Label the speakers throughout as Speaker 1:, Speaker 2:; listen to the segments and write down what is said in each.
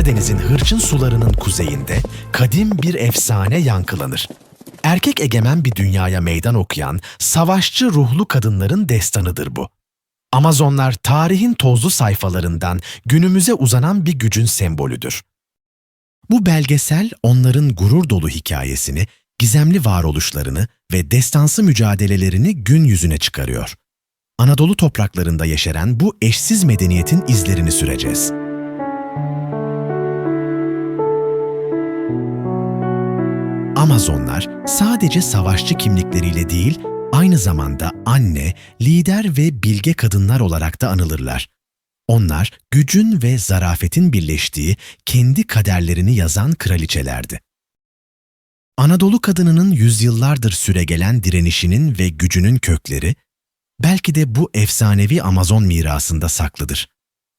Speaker 1: Karadeniz'in hırçın sularının kuzeyinde kadim bir efsane yankılanır. Erkek egemen bir dünyaya meydan okuyan savaşçı ruhlu kadınların destanıdır bu. Amazonlar tarihin tozlu sayfalarından günümüze uzanan bir gücün sembolüdür. Bu belgesel onların gurur dolu hikayesini, gizemli varoluşlarını ve destansı mücadelelerini gün yüzüne çıkarıyor. Anadolu topraklarında yeşeren bu eşsiz medeniyetin izlerini süreceğiz. Amazonlar sadece savaşçı kimlikleriyle değil, aynı zamanda anne, lider ve bilge kadınlar olarak da anılırlar. Onlar gücün ve zarafetin birleştiği kendi kaderlerini yazan kraliçelerdi. Anadolu kadınının yüzyıllardır süregelen direnişinin ve gücünün kökleri, belki de bu efsanevi Amazon mirasında saklıdır.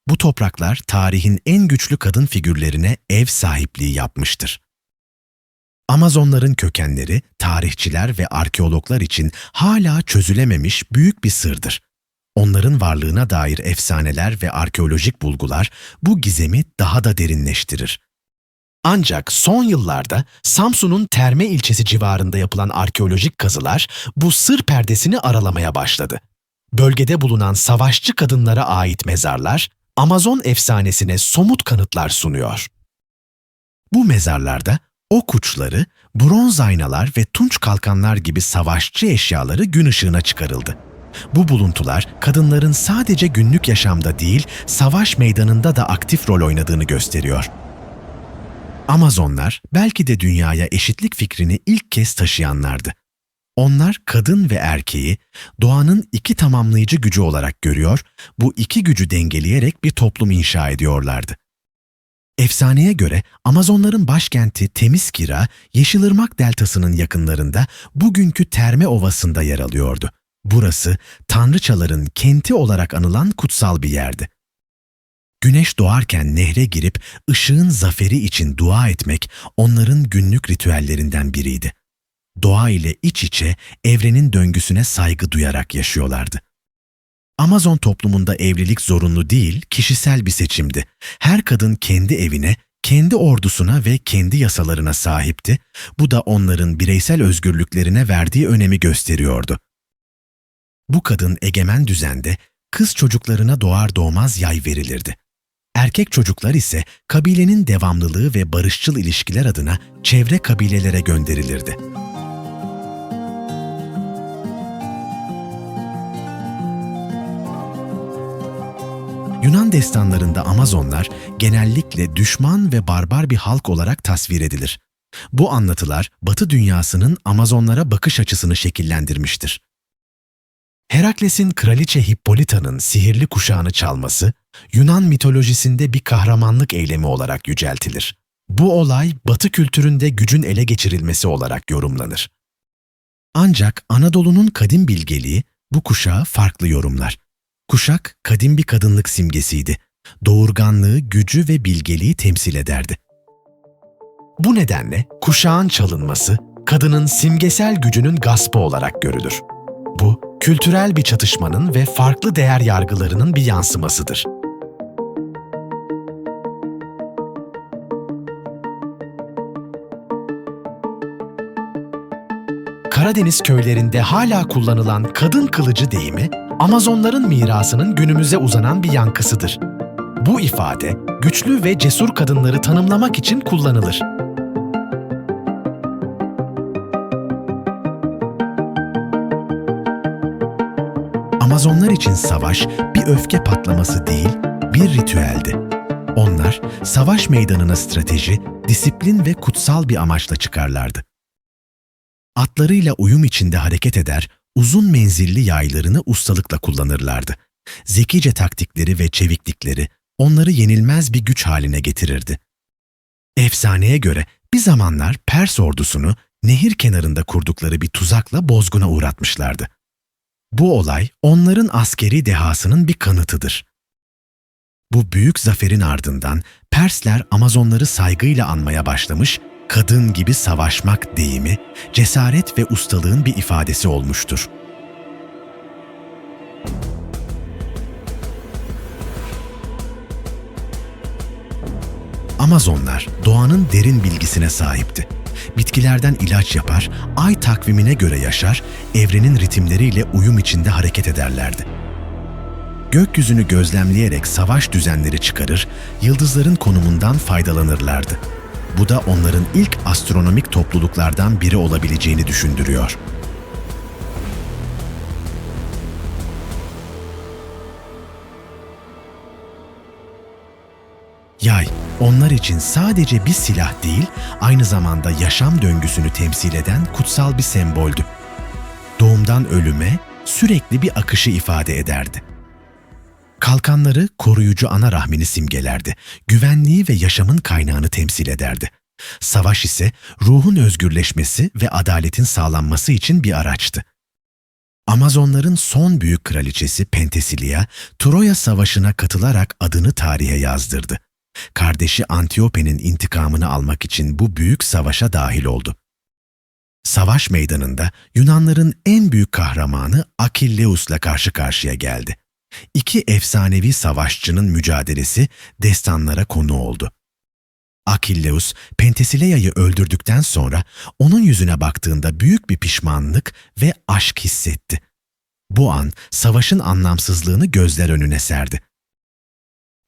Speaker 1: Bu topraklar tarihin en güçlü kadın figürlerine ev sahipliği yapmıştır. Amazonların kökenleri tarihçiler ve arkeologlar için hala çözülememiş büyük bir sırdır. Onların varlığına dair efsaneler ve arkeolojik bulgular bu gizemi daha da derinleştirir. Ancak son yıllarda Samsun'un Terme ilçesi civarında yapılan arkeolojik kazılar bu sır perdesini aralamaya başladı. Bölgede bulunan savaşçı kadınlara ait mezarlar Amazon efsanesine somut kanıtlar sunuyor. Bu mezarlarda ok uçları, bronz aynalar ve tunç kalkanlar gibi savaşçı eşyaları gün ışığına çıkarıldı. Bu buluntular kadınların sadece günlük yaşamda değil, savaş meydanında da aktif rol oynadığını gösteriyor. Amazonlar belki de dünyaya eşitlik fikrini ilk kez taşıyanlardı. Onlar kadın ve erkeği doğanın iki tamamlayıcı gücü olarak görüyor, bu iki gücü dengeleyerek bir toplum inşa ediyorlardı. Efsaneye göre Amazonların başkenti Temiskira, Yeşilırmak Deltası'nın yakınlarında bugünkü Terme Ovası'nda yer alıyordu. Burası tanrıçaların kenti olarak anılan kutsal bir yerdi. Güneş doğarken nehre girip ışığın zaferi için dua etmek onların günlük ritüellerinden biriydi. Doğa ile iç içe evrenin döngüsüne saygı duyarak yaşıyorlardı. Amazon toplumunda evlilik zorunlu değil, kişisel bir seçimdi. Her kadın kendi evine, kendi ordusuna ve kendi yasalarına sahipti. Bu da onların bireysel özgürlüklerine verdiği önemi gösteriyordu. Bu kadın egemen düzende kız çocuklarına doğar doğmaz yay verilirdi. Erkek çocuklar ise kabilenin devamlılığı ve barışçıl ilişkiler adına çevre kabilelere gönderilirdi. Yunan destanlarında Amazonlar genellikle düşman ve barbar bir halk olarak tasvir edilir. Bu anlatılar Batı dünyasının Amazonlara bakış açısını şekillendirmiştir. Herakles'in kraliçe Hippolita'nın sihirli kuşağını çalması, Yunan mitolojisinde bir kahramanlık eylemi olarak yüceltilir. Bu olay Batı kültüründe gücün ele geçirilmesi olarak yorumlanır. Ancak Anadolu'nun kadim bilgeliği bu kuşağı farklı yorumlar. Kuşak kadim bir kadınlık simgesiydi. Doğurganlığı, gücü ve bilgeliği temsil ederdi. Bu nedenle kuşağın çalınması kadının simgesel gücünün gaspı olarak görülür. Bu kültürel bir çatışmanın ve farklı değer yargılarının bir yansımasıdır. Karadeniz köylerinde hala kullanılan kadın kılıcı deyimi, Amazonların mirasının günümüze uzanan bir yankısıdır. Bu ifade, güçlü ve cesur kadınları tanımlamak için kullanılır. Amazonlar için savaş bir öfke patlaması değil, bir ritüeldi. Onlar savaş meydanına strateji, disiplin ve kutsal bir amaçla çıkarlardı. Atlarıyla uyum içinde hareket eder, uzun menzilli yaylarını ustalıkla kullanırlardı. Zekice taktikleri ve çeviklikleri onları yenilmez bir güç haline getirirdi. Efsaneye göre bir zamanlar Pers ordusunu nehir kenarında kurdukları bir tuzakla bozguna uğratmışlardı. Bu olay onların askeri dehasının bir kanıtıdır. Bu büyük zaferin ardından Persler Amazonları saygıyla anmaya başlamış, kadın gibi savaşmak deyimi, cesaret ve ustalığın bir ifadesi olmuştur. Amazonlar doğanın derin bilgisine sahipti. Bitkilerden ilaç yapar, ay takvimine göre yaşar, evrenin ritimleriyle uyum içinde hareket ederlerdi. Gökyüzünü gözlemleyerek savaş düzenleri çıkarır, yıldızların konumundan faydalanırlardı. Bu da onların ilk astronomik topluluklardan biri olabileceğini düşündürüyor. Yay, onlar için sadece bir silah değil, aynı zamanda yaşam döngüsünü temsil eden kutsal bir semboldü. Doğumdan ölüme sürekli bir akışı ifade ederdi. Kalkanları koruyucu ana rahmini simgelerdi, güvenliği ve yaşamın kaynağını temsil ederdi. Savaş ise ruhun özgürleşmesi ve adaletin sağlanması için bir araçtı. Amazonların son büyük kraliçesi Penthesilea, Troya Savaşı'na katılarak adını tarihe yazdırdı. Kardeşi Antiope'nin intikamını almak için bu büyük savaşa dahil oldu. Savaş meydanında Yunanların en büyük kahramanı Akilleus'la karşı karşıya geldi. İki efsanevi savaşçının mücadelesi destanlara konu oldu. Akilleus, Pentesilea'yı öldürdükten sonra onun yüzüne baktığında büyük bir pişmanlık ve aşk hissetti. Bu an savaşın anlamsızlığını gözler önüne serdi.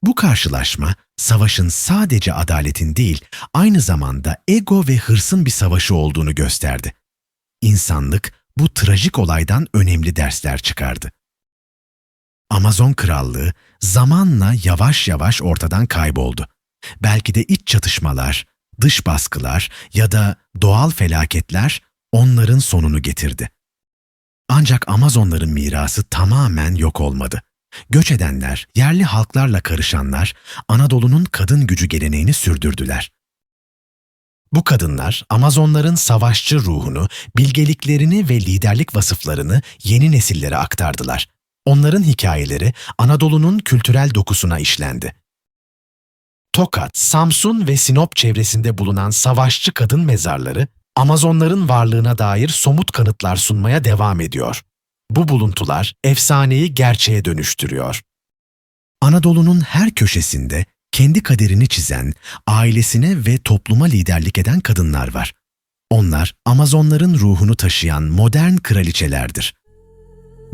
Speaker 1: Bu karşılaşma, savaşın sadece adaletin değil, aynı zamanda ego ve hırsın bir savaşı olduğunu gösterdi. İnsanlık bu trajik olaydan önemli dersler çıkardı. Amazon krallığı zamanla yavaş yavaş ortadan kayboldu. Belki de iç çatışmalar, dış baskılar ya da doğal felaketler onların sonunu getirdi. Ancak Amazonların mirası tamamen yok olmadı. Göç edenler, yerli halklarla karışanlar Anadolu'nun kadın gücü geleneğini sürdürdüler. Bu kadınlar Amazonların savaşçı ruhunu, bilgeliklerini ve liderlik vasıflarını yeni nesillere aktardılar. Onların hikayeleri Anadolu'nun kültürel dokusuna işlendi. Tokat, Samsun ve Sinop çevresinde bulunan savaşçı kadın mezarları Amazonların varlığına dair somut kanıtlar sunmaya devam ediyor. Bu buluntular efsaneyi gerçeğe dönüştürüyor. Anadolu'nun her köşesinde kendi kaderini çizen, ailesine ve topluma liderlik eden kadınlar var. Onlar Amazonların ruhunu taşıyan modern kraliçelerdir.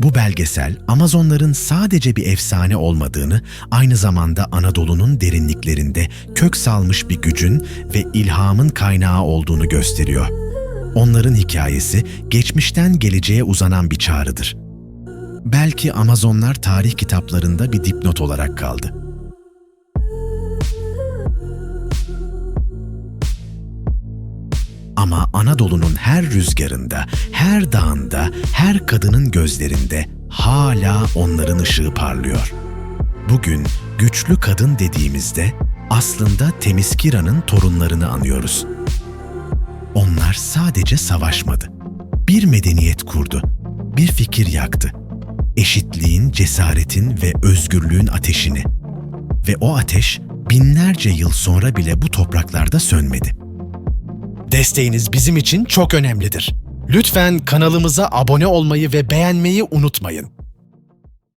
Speaker 1: Bu belgesel Amazonların sadece bir efsane olmadığını, aynı zamanda Anadolu'nun derinliklerinde kök salmış bir gücün ve ilhamın kaynağı olduğunu gösteriyor. Onların hikayesi geçmişten geleceğe uzanan bir çağrıdır. Belki Amazonlar tarih kitaplarında bir dipnot olarak kaldı. Ama Anadolu'nun her rüzgarında, her dağında, her kadının gözlerinde hala onların ışığı parlıyor. Bugün güçlü kadın dediğimizde aslında Temiskira'nın torunlarını anıyoruz. Onlar sadece savaşmadı. Bir medeniyet kurdu. Bir fikir yaktı. Eşitliğin, cesaretin ve özgürlüğün ateşini. Ve o ateş binlerce yıl sonra bile bu topraklarda sönmedi. Desteğiniz bizim için çok önemlidir. Lütfen kanalımıza abone olmayı ve beğenmeyi unutmayın.